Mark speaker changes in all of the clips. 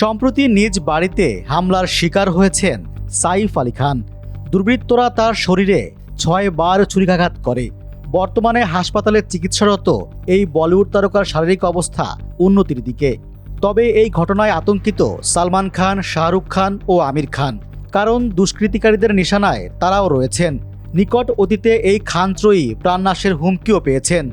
Speaker 1: সম্প্রতি নিজ বাড়িতে হামলার শিকার হয়েছেন সাইফ আলী খান। দুর্বৃত্তরা তার শরীরে ছয় বার ছুরিকাঘাত করে। বর্তমানে হাসপাতালে চিকিৎসারত এই বলিউড তারকার শারীরিক অবস্থা উন্নতির দিকে। তবে এই ঘটনায় আতঙ্কিত সালমান খান, শাহরুখ খান ও আমির খান। কারণ দুষ্কৃতিকারীদের নিশানায় তারাও রয়েছেন। নিকট অতীতে এই খানত্রয়ী প্রাণনাশের হুমকিও পেয়েছেন।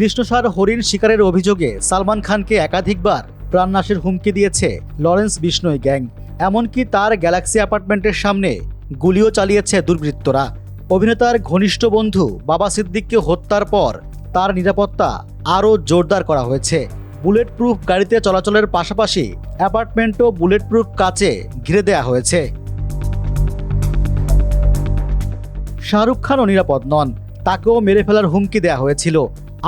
Speaker 1: কৃষ্ণসার হরিণ শিকারের অভিযোগে সালমান খানকে একাধিকবার প্রাণনাশের হুমকি দিয়েছে লরেন্স বিষ্ণই গ্যাং। এমনকি তার গ্যালাক্সি অ্যাপার্টমেন্টের সামনে গুলিও চালিয়েছে দুর্বৃত্তরা। অভিনেতার ঘনিষ্ঠ বন্ধু বাবা সিদ্দিককে হত্যার পর তার নিরাপত্তা আরও জোরদার করা হয়েছে। বুলেট প্রুফ গাড়িতে চলাচলের পাশাপাশি অ্যাপার্টমেন্টও বুলেট প্রুফ কাচে ঘিরে দেয়া হয়েছে। শাহরুখ খানও নিরাপদ নন। তাকেও মেরে ফেলার হুমকি দেওয়া হয়েছিল।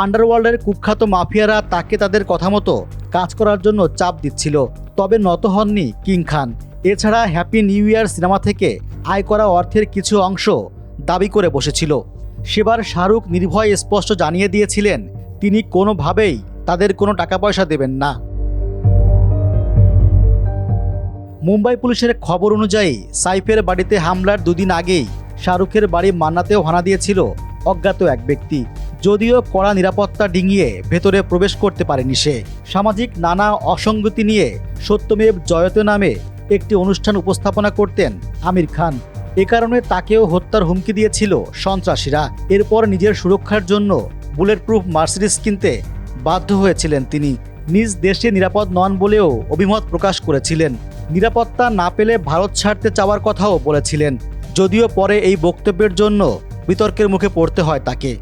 Speaker 1: আন্ডারওয়ার্ল্ডের কুখ্যাত মাফিয়ারা তাকে তাদের কথা মতো কাজ করার জন্য চাপ দিচ্ছিল, তবে নত হননি কিং খান। এছাড়া হ্যাপি নিউ ইয়ার সিনেমা থেকে আয় করা অর্থের কিছু অংশ দাবি করে বসেছিল। সেবার শাহরুখ নির্ভয় স্পষ্ট জানিয়ে দিয়েছিলেন, তিনি কোনোভাবেই তাদের কোনো টাকা পয়সা দেবেন না। মুম্বাই পুলিশের খবর অনুযায়ী, সাইফের বাড়িতে হামলার দুদিন আগেই শাহরুখের বাড়ি মান্নাতেও হানা দিয়েছিল অজ্ঞাত এক ব্যক্তি। যদিও কড়া নিরাপত্তা ডিঙিয়ে ভেতরে প্রবেশ করতে পারেনি সে। সামাজিক নানা অসঙ্গতি নিয়ে সত্যমেব জয়তে নামে একটি অনুষ্ঠান উপস্থাপনা করতেন আমির খান। এ কারণে তাকেও হত্যার হুমকি দিয়েছিল সন্ত্রাসীরা। এরপর নিজের সুরক্ষার জন্য বুলেট প্রুফ মার্সিডিস কিনতে বাধ্য হয়েছিলেন তিনি। নিজ দেশে নিরাপদ নন বলেও অভিমত প্রকাশ করেছিলেন। নিরাপত্তা না পেলে ভারত ছাড়তে চাওয়ার কথাও বলেছিলেন। যদিও পরে এই বক্তব্যের জন্য বিতর্কের মুখে পড়তে হয় তাকে।